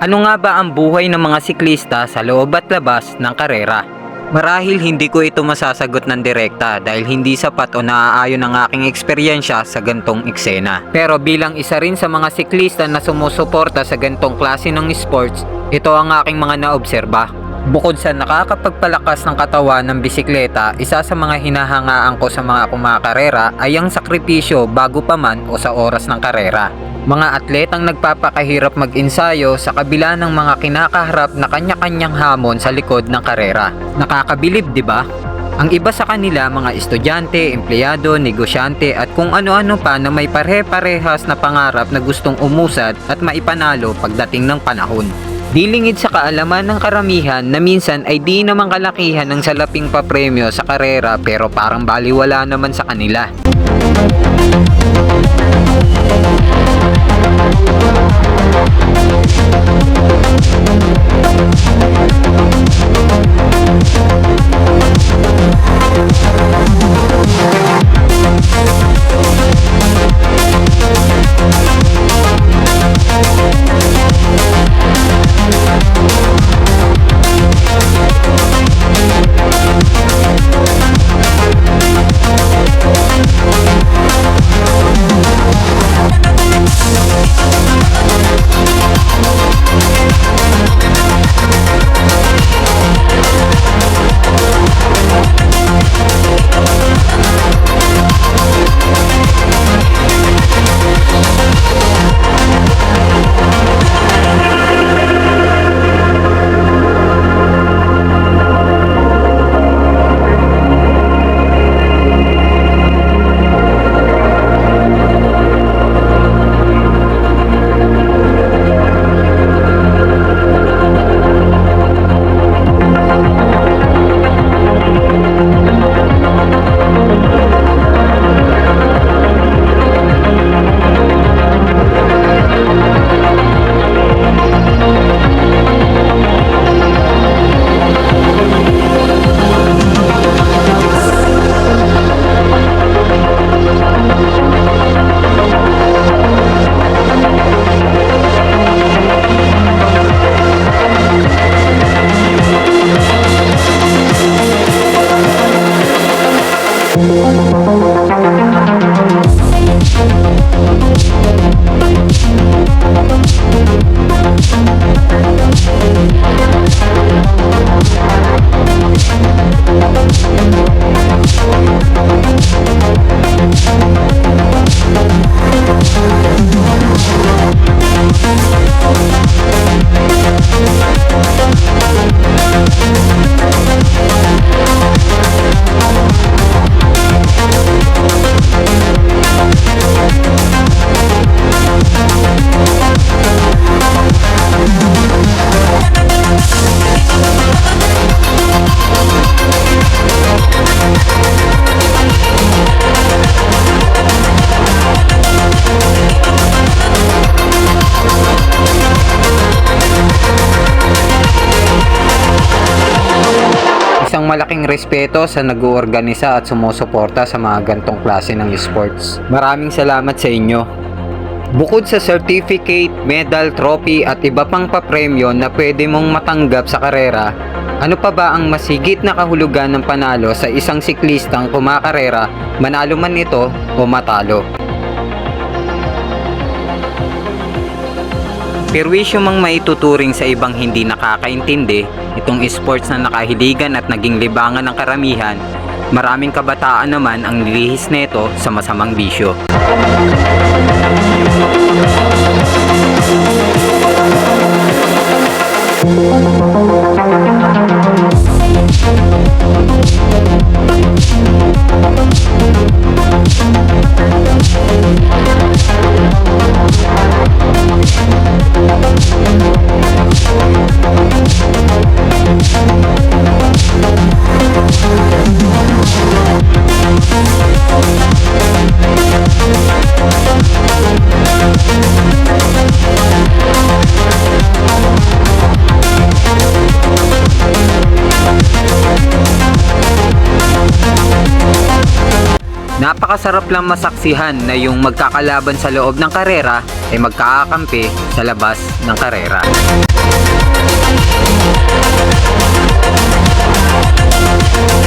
Ano nga ba ang buhay ng mga siklista sa loob at labas ng karera? Marahil hindi ko ito masasagot ng direkta dahil hindi sapat o naaayon ang aking eksperyensya sa gantong eksena. Pero bilang isa rin sa mga siklista na sumusuporta sa gantong klase ng sports, ito ang aking mga naobserba. Bukod sa nakakapagpalakas ng katawan ng bisikleta, isa sa mga hinahangaan ko sa mga kumakarera ay ang sakripisyo bago pa man o sa oras ng karera. Mga atletang nagpapakahirap mag-ensayo sa kabila ng mga kinakaharap na kanya-kanyang hamon sa likod ng karera. Nakakabilib, di ba? Ang iba sa kanila mga estudyante, empleyado, negosyante at kung ano-ano pa na may pare-parehas na pangarap na gustong umusad at maipanalo pagdating ng panahon. Dilingid sa kaalaman ng karamihan na minsan ay di naman kalakihan ng salaping papremyo sa karera pero parang baliwala naman sa kanila. Malaking respeto sa nag-uorganisa at sumusuporta sa mga gantong klase ng sports. Maraming salamat sa inyo. Bukod sa certificate, medal, trophy at iba pang papremyo na pwede mong matanggap sa karera, ano pa ba ang masigit na kahulugan ng panalo sa isang siklistang kumakarera, manalo man ito o matalo? Perwisyo mang maituturing sa ibang hindi nakakaintindi, itong sports na nakahiligan at naging libangan ng karamihan, maraming kabataan naman ang nilihis neto sa masamang bisyo. napakasarap lang masaksihan na yung magkakalaban sa loob ng karera ay magkakakampi sa labas ng karera. Thank